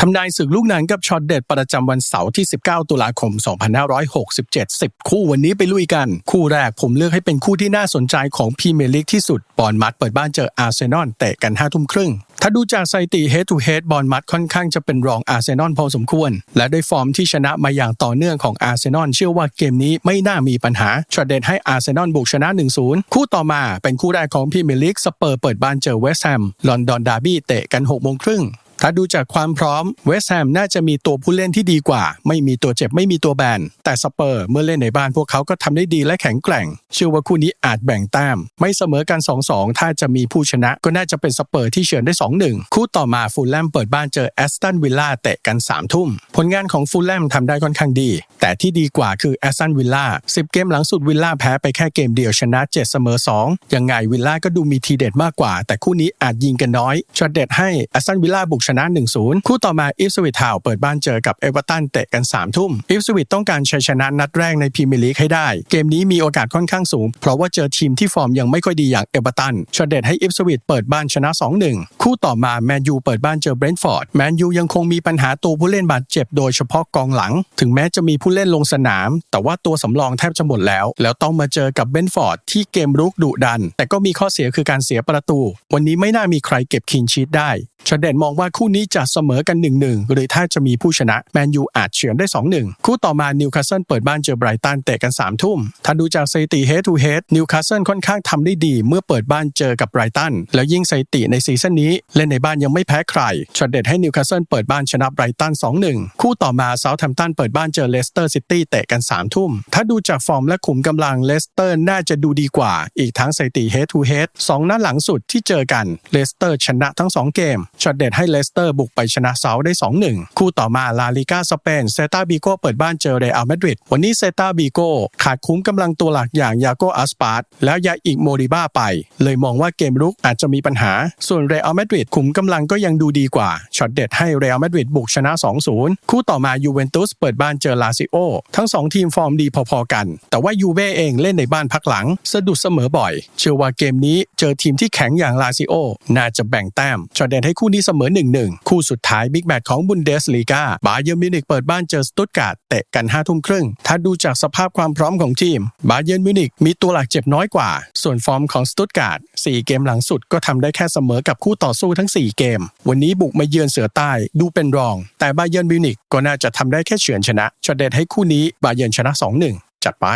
ทำนายศึกลูกหนังกับช็อตเด็ดประจำวันเสาร์ที่ 19 ตุลาคม 2567 10 คู่วันนี้ไปลุยกัน คู่แรกผมเลือกให้เป็นคู่ที่น่าสนใจของพรีเมียร์ลีกที่สุด บอลมัดเปิดบ้านเจออาร์เซนอลเตะกัน5ทุ่มครึ่ง ถ้าดูจากสถิติ head to head บอลมัดค่อนข้างจะเป็นรองอาร์เซนอลพอสมควร และด้วยฟอร์มที่ชนะมาอย่างต่อเนื่องของอาร์เซนอลเชื่อว่าเกมนี้ไม่น่ามีปัญหาช็อตเด็ดให้อาร์เซนอลบุกชนะ 1-0 คู่ต่อมาเป็นคู่แรกของพรีเมียร์ลีกสเปอร์เปิดบ้านเจอเวสต์แฮมลอนดอนดาร์บี้เตะกัน6โมงครึ่ง ถ้าดูจากความพร้อมเวสต์แฮมน่าจะมีตัวผู้เล่นที่ดีกว่า ไม่มีตัวเจ็บไม่มีตัวแบน แต่สเปอร์เมื่อเล่นในบ้านพวกเขาก็ทำได้ดีและแข็งแกร่ง เชื่อว่าคู่นี้อาจแบ่งแต้ม ไม่เสมอกัน 2-2 ถ้าจะมีผู้ชนะก็น่าจะเป็นสเปอร์ที่เฉือนได้ 2-1 คู่ต่อมาฟูลแลมเปิดบ้านเจอแอสตันวิลล่าเตะกัน3ทุ่ม ผลงานของฟูลแลมทำได้ค่อนข้างดี แต่ที่ดีกว่าคือแอสตันวิลล่า10 เกมหลังสุดวิลล่าแพ้ไปแค่เกมเดียวชนะ7เสมอ2ยังไงวิลล่าก็ดูมีทีเด็ดมากกว่า แต่คู่นี้อาจยิงกันน้อยช็อตเด็ดให้แอสตันวิลล่าบุกชนะ 1-0 คู่ต่อมาอิฟสวิตทาวเปิดบ้านเจอกับเอเวอร์ตันเตะกัน3ทุ่มอิฟสวิตต้องการชัยชนะนัดแรกในพรีเมียร์ลีกให้ได้ เกมนี้มีโอกาสค่อนข้างสูง เพราะว่าเจอทีมที่ฟอร์มยังไม่ค่อยดีอย่างเอเวอร์ตันช็อตเด็ดให้อิฟสวิตเปิดบ้านชนะ 2-1 คู่ต่อมาแมนยูเปิดบ้านเจอเบรนท์ฟอร์ดแมนยูยังคงมีปัญหาตัวผู้เล่นบาดเจ็บโดยเฉพาะกองหลัง ถึงแม้จะมีผู้เล่นลงสนาม แต่ว่าตัวสำรองแทบจะหมดแล้ว แล้วต้องมาเจอกับเบรนท์ฟอร์ดที่เกมรุกดุดัน แต่ก็มีข้อเสียคือการเสียประตู วันนี้ไม่น่ามีใครเก็บคินชีตได้ ชเดนมองว่าคู่นี้จะเสมอกัน 1-1 หรือถ้าจะมีผู้ชนะแมนยูอาจเฉือนได้ 2-1 คู่ต่อมานิวคาสเซิลเปิดบ้านเจอไบรตันเตะกัน 3 ทุ่ม ถ้าดูจากสถิติ head to head นิวคาสเซิลค่อนข้างทำได้ดี เมื่อเปิดบ้านเจอกับไบรตันแล้วยิ่งสถิติในซีซั่นนี้ เล่นในบ้านยังไม่แพ้ใครช็อตเด็ดให้นิวคาสเซิลเปิดบ้านชนะไบรตัน 2-1 คู่ต่อมาเซาท์แฮมป์ตันเปิดบ้านเจอเลสเตอร์ซิตี้เตะกัน 3 ทุ่ม ถ้าดูจากฟอร์มและขุมกำลังเลสเตอร์น่าจะดูดีกว่า อีกทั้งสถิติ head to head สองนัดหลังสุดที่เจอกันเลสเตอร์ชนะทั้ง 2 เกมช็อตเด็ดให้เลสเตอร์บุกไปชนะเซาได้ 2-1 คู่ต่อมาลาลิก้าสเปนเซตาบิโกเปิดบ้านเจอเรอัลมาดริดวันนี้เซตาบิโกขาดคุ้มกำลังตัวหลักอย่างยาโกอัสปาร์ตแล้วยาอิกโมริบ้าไป เลยมองว่าเกมรุกอาจจะมีปัญหา ส่วนเรอัลมาดริดขุมกำลังก็ยังดูดีกว่าช็อตเด็ดให้เรอัลมาดริดบุกชนะ 2-0 คู่ต่อมายูเวนตุสเปิดบ้านเจอลาซิโอทั้ง 2 ทีมฟอร์มดีพอๆกัน แต่ว่ายูเว่เองเล่นในบ้านพักหลัง สะดุดเสมอบ่อย เชื่อว่าเกมนี้เจอทีมที่แข็งอย่างลาซิโอน่าจะแบ่งแต้มช็อตเด็ดให้คู่นี้เสมอ 1-1 คู่สุดท้ายบิ๊กแมตช์ของบุนเดสลีกาบาเยอร์มิวนิกเปิดบ้านเจอสตุตการ์ดเตะกัน5ทุ่มครึ่ง ถ้าดูจากสภาพความพร้อมของทีม บาเยอร์มิวนิกมีตัวหลักเจ็บน้อยกว่า ส่วนฟอร์มของสตุตการ์ด4เกมหลังสุดก็ทำได้แค่เสมอกับคู่ต่อสู้ทั้ง 4 เกม วันนี้บุกมาเยือนเสือใต้ดูเป็นรอง แต่บาเยอร์มิวนิกก็น่าจะทำได้แค่เฉือนชนะช็อตเด็ดให้คู่นี้บาเยอร์ชนะ 2-1 จัดไป